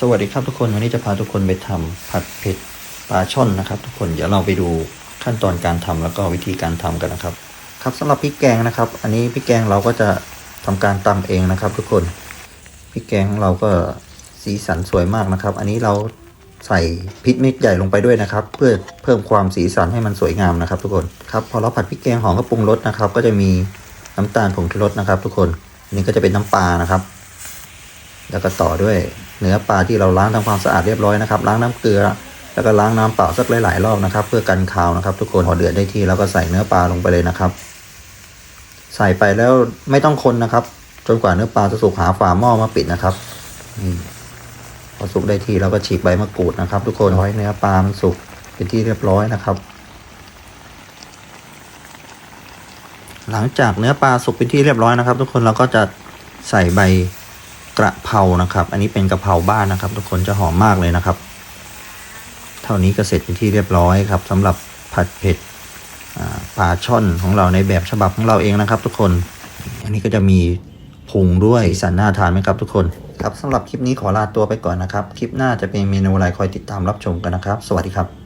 สวัสดีครับทุกคนวันนี้จะพาทุกคนไปทำผัดเผ็ดปลาช่อนนะครับ ทุกคนเดี๋ยวเราไปดูขั้นตอนการทำแล้วก็วิธีการทำกันนะครับ ครับสำหรับพริกแกงนะครับ อันนี้พริกแกงเราก็จะทำการตำเองนะครับ ทุกคนพริกแกงของเราก็สีสันสวยมากนะครับ อันนี้เราใส่พริกเม็ดใหญ่ลงไปด้วยนะครับ เพื่อเพิ่มความสีสันให้มันสวยงามนะครับ ทุกคนครับพอเราผัดพริกแกงหอมก็ปรุงรสนะครับ ก็จะมีน้ำตาลผงชูรสนะครับ ทุกคนอันนี้ก็จะเป็นน้ำปลานะครับ แล้วก็ต่อด้วย เนื้อปลาที่เราล้างทำความสะอาดเรียบร้อยนะครับล้างน้ำเกลือ แล้วก็ล้างน้ำเปล่าสักหลายๆรอบนะครับ เพื่อกันคาวนะครับทุกคนพอเดือดได้ที่แล้วก็ใส่เนื้อปลาลงไปเลยนะครับ ใส่ไปแล้วไม่ต้องคนนะครับ จนกว่าเนื้อปลาจะสุกหาฝาหม้อมาปิดนะครับพอสุกได้ที่เราก็ฉีกใบมะกรูดนะครับ ทุกคนไว้เนื้อปลามันสุกเป็นที่เรียบร้อยนะครับหลังจากเนื้อปลาสุกเป็นที่เรียบร้อยนะครับ ทุกคนเราก็จะใส่ใบ กระเพรานะครับ อันนี้เป็นกระเพราบ้านนะครับ ทุกคนจะหอมมากเลยนะครับ เท่านี้ก็เสร็จเป็นที่เรียบร้อยครับสำหรับผัดเผ็ดปลาช่อนของเราในแบบฉบับของเราเองนะครับ ทุกคน อันนี้ก็จะมีพุงด้วยสีสันน่าทานไหมครับทุกคน ครับสำหรับคลิปนี้ขอลาตัวไปก่อนนะครับ คลิปหน้าจะเป็นเมนูอะไรคอยติดตามรับชมกันนะครับ สวัสดีครับ